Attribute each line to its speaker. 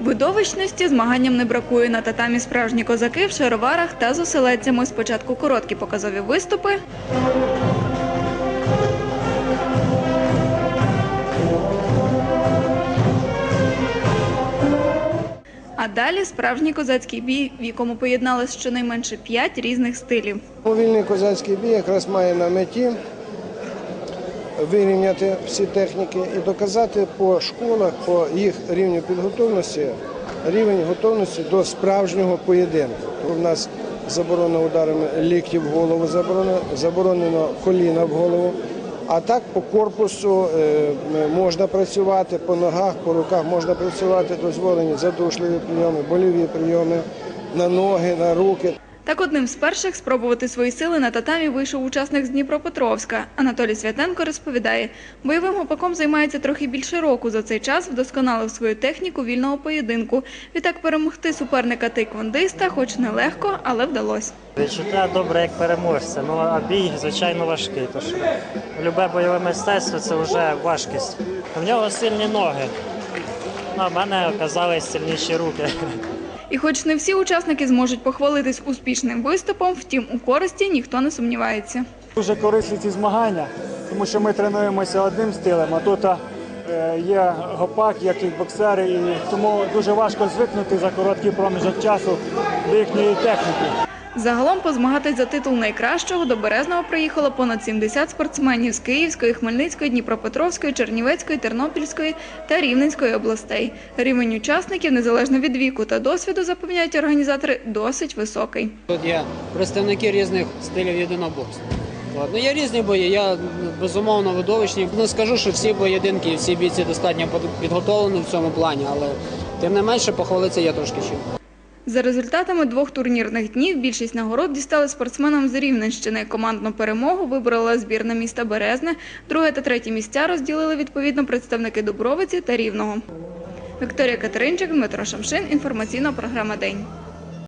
Speaker 1: Видовищності змаганням не бракує на татамі справжні козаки в шароварах та з оселедцями. Спочатку короткі показові виступи. А далі справжній козацький бій, в якому поєдналось щонайменше п'ять різних стилів.
Speaker 2: Вільний козацький бій якраз має на меті вирівняти всі техніки і доказати по школах, по їх рівню підготовленості, рівень готовності до справжнього поєдинку. У нас заборонено ударами ліктів в голову, заборонено, заборонено коліна в голову. А так по корпусу е, можна працювати, по ногах, по руках можна працювати, дозволені задушливі прийоми, больові прийоми на ноги, на руки.
Speaker 1: Так одним з перших спробувати свої сили на татамі вийшов учасник з Дніпропетровська. Анатолій Святенко розповідає, бойовим гопаком займається трохи більше року. За цей час вдосконалив свою техніку вільного поєдинку. Відтак перемогти суперника тейквондиста, хоч нелегко, але вдалося.
Speaker 3: Відчуття добре як переможця. Ну а бій, звичайно, важкий. Тож любе бойове мистецтво це вже важкість. В нього сильні ноги. Ну, а в мене оказались сильніші руки.
Speaker 1: І хоч не всі учасники зможуть похвалитись успішним виступом, втім у користі ніхто не сумнівається.
Speaker 4: Дуже корисні ці змагання, тому що ми тренуємося одним стилем, а тут е, є гопак, є кікбоксери, і тому дуже важко звикнути за короткий проміжок часу до їхньої техніки.
Speaker 1: Загалом позмагатись за титул найкращого до Березного приїхало понад 70 спортсменів з Київської, Хмельницької, Дніпропетровської, Чернівецької, Тернопільської та Рівненської областей. Рівень учасників, незалежно від віку та досвіду, запевняють організатори, досить високий.
Speaker 5: Тут є представники різних стилів єдиноборств. Ну, є різні бої, я безумовно видовищні. Не скажу, що всі поєдинки, всі бійці достатньо підготовлені в цьому плані, але тим не менше похвалитися є трошки чим.
Speaker 1: За результатами двох турнірних днів більшість нагород дістали спортсменам з Рівненщини. Командну перемогу вибрала збірна міста Березне. Друге та третє місця розділили відповідно представники Дубровиці та Рівного. Вікторія Катеринчик, Дмитро Шамшин. Інформаційна програма День.